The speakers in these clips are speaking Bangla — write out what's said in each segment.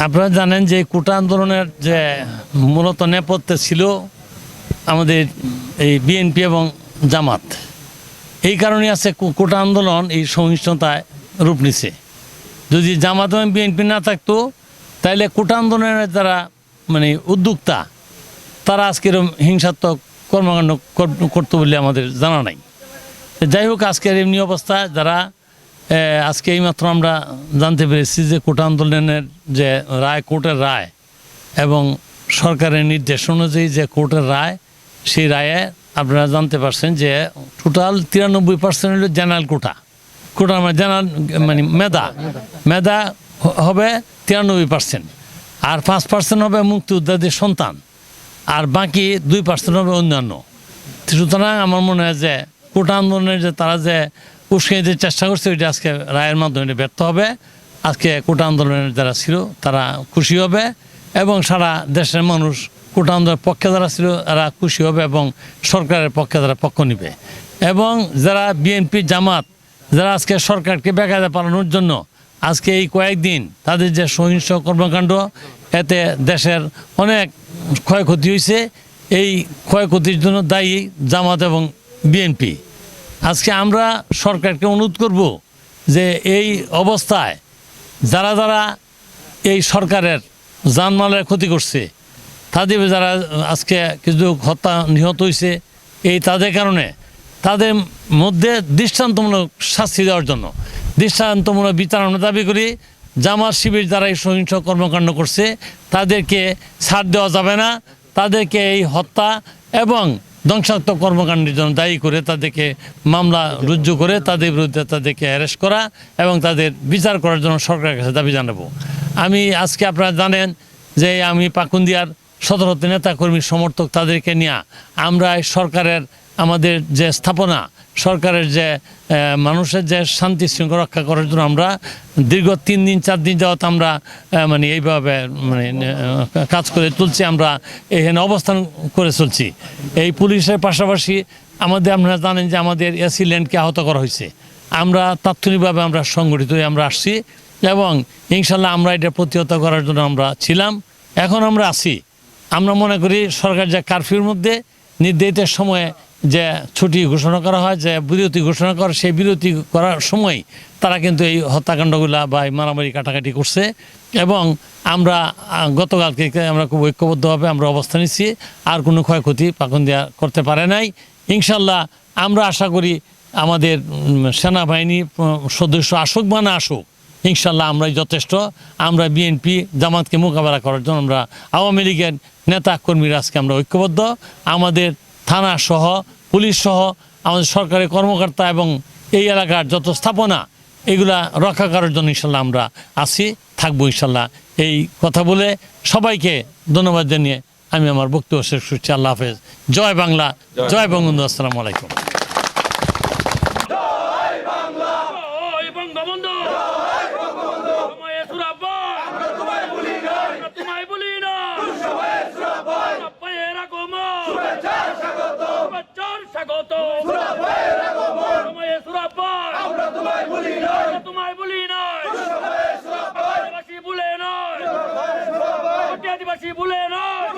আপনারা জানেন যে কোটা আন্দোলনের যে মূলত নেপথ্যে ছিল আমাদের এই বিএনপি এবং জামাত। এই কারণে আছে কোটা আন্দোলন এই সহিষ্ণুতায় রূপ নিছে। যদি জামাত এবং বিএনপি না থাকতো তাহলে কোটা আন্দোলনের যারা মানে উদ্যোক্তা, তারা আজকের হিংসাত্মক কর্মকাণ্ড কর- করতো বলে আমাদের জানা নাই। যাই হোক, আজকের এমনি অবস্থা যারা আজকে এইমাত্র আমরা জানতে পেরেছি যে কোটা আন্দোলনের যে রায়, কোর্টের রায় এবং সরকারের নির্দেশ অনুযায়ী যে কোর্টের রায়, সেই রায়ে আপনারা জানতে পারছেন যে টোটাল তিরানব্বই পার্সেন্ট হলো জেনারেল কোটা। কোটা মানে জেনারেল মানে মেধা। মেধা হবে তিরানব্বই পার্সেন্ট। আর পাঁচ পার্সেন্ট হবে মুক্তিযোদ্ধাদের সন্তান। আর বাকি দুই পার্সেন্ট হবে অন্যান্য। সুতরাং আমার মনে হয় যে কোটা আন্দোলনের যে তারা যে উস্কে যে চেষ্টা করছে, ওইটা আজকে রায়ের মাধ্যমে ব্যর্থ হবে। আজকে কোটা আন্দোলনের যারা ছিল, তারা খুশি হবে এবং সারা দেশের মানুষ কোটা আন্দোলনের পক্ষে যারা ছিল, তারা খুশি হবে এবং সরকারের পক্ষে তারা পক্ষ নিবে। এবং যারা বিএনপি জামাত, যারা আজকে সরকারকে বেকায়দা পালানোর জন্য আজকে এই কয়েকদিন তাদের যে সহিংস কর্মকাণ্ড, এতে দেশের অনেক ক্ষয়ক্ষতি হয়েছে। এই ক্ষয়ক্ষতির জন্য দায়ী জামাত এবং বিএনপি। আজকে আমরা সরকারকে অনুরোধ করব যে এই অবস্থায় যারা যারা এই সরকারের জানমালের ক্ষতি করছে, তাদের যারা আজকে কিছু হত্যা নিহত হয়েছে, এই তাদের কারণে তাদের মধ্যে দৃষ্টান্তমূলক শাস্তি দেওয়ার জন্য, দৃষ্টান্তমূলক বিচার আমরা দাবি করি, জামাত শিবির যারা এই সহিংস কর্মকাণ্ড করছে, তাদেরকে ছাড় দেওয়া যাবে না, তাদেরকে এই হত্যা এবং ধ্বংসাত্মক কর্মকাণ্ডের জন্য দায়ী করে তাদেরকে মামলা রুজু করে, তাদের বিরুদ্ধে তাদেরকে অ্যারেস্ট করা এবং তাদের বিচার করার জন্য সরকারের কাছে দাবি জানাব। আমি আজকে আপনারা জানেন যে আমি পাকুন্দিয়ার সদরত নেতাকর্মী সমর্থক তাদেরকে নিয়ে আমরা সরকারের আমাদের যে স্থাপনা, সরকারের যে মানুষের যে শান্তি শৃঙ্খলা রক্ষা করার জন্য আমরা দীর্ঘ তিন দিন, চার দিন যাওয়াত আমরা মানে এইভাবে মানে কাজ করে তুলছি, আমরা এখানে অবস্থান করে চলছি। এই পুলিশের পাশাপাশি আমাদের, আপনারা জানেন যে আমাদের এসি ল্যান্ডকে আহত করা হয়েছে। আমরা তাৎক্ষণিকভাবে আমরা সংগঠিত হয়ে আমরা আসছি এবং ইনশাল্লাহ আমরা এটা প্রতিহত করার জন্য আমরা ছিলাম। এখন আমরা আছি। আমরা মনে করি সরকার যে কারফিউর মধ্যে নির্ধারিত সময়ে যে ছুটি ঘোষণা করা হয়, যে বিরতি ঘোষণা করে, সেই বিরতি করার সময় তারা কিন্তু এই হত্যাকাণ্ডগুলা বা এই মারামারি কাটাকাটি করছে এবং আমরা গতকালকে আমরা খুব ঐক্যবদ্ধভাবে আমরা অবস্থান নিচ্ছি, আর কোনো ক্ষয়ক্ষতি পাকুন্দিয়া করতে পারে নাই। ইনশাল্লাহ আমরা আশা করি আমাদের সেনাবাহিনী সদস্য আসুক বা না আসুক, ইনশাল্লাহ আমরাই যথেষ্ট। আমরা বিএনপি জামাতকে মোকাবেলা করার জন্য আমরা আওয়ামী লীগের নেতা কর্মীরা আজকে আমরা ঐক্যবদ্ধ। আমাদের থানা সহ পুলিশ সহ আমাদের সরকারি কর্মকর্তা এবং এই এলাকার যত স্থাপনা এগুলা রক্ষা করার জন্য ইনশাল্লাহ আমরা আছি থাকব ইনশাল্লাহ। এই কথা বলে সবাইকে ধন্যবাদ জানিয়ে আমি আমার বক্তব্য শেষ করছি। আল্লাহ হাফেজ। জয় বাংলা। জয় বঙ্গবন্ধু আসসালামু আলাইকুম জয় বঙ্গবন্ধু সময়ে সুরাব্বাই আমরা তোমায় ভুলি নাই তোমায় ভুলি না সুরাব্বাইয়ের আগমন শুভেচ্ছার স্বাগত সুরাব্বাইয়ের সময়ে আমরা তোমায় তোমায় আদিবাসী নয় আদিবাসী নয়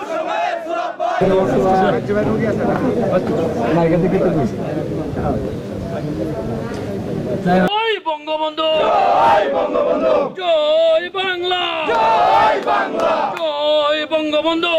জয় বঙ্গবন্ধু। জয় বঙ্গবন্ধু। জয় বাংলা। জয় বাংলা। জয় বঙ্গবন্ধু।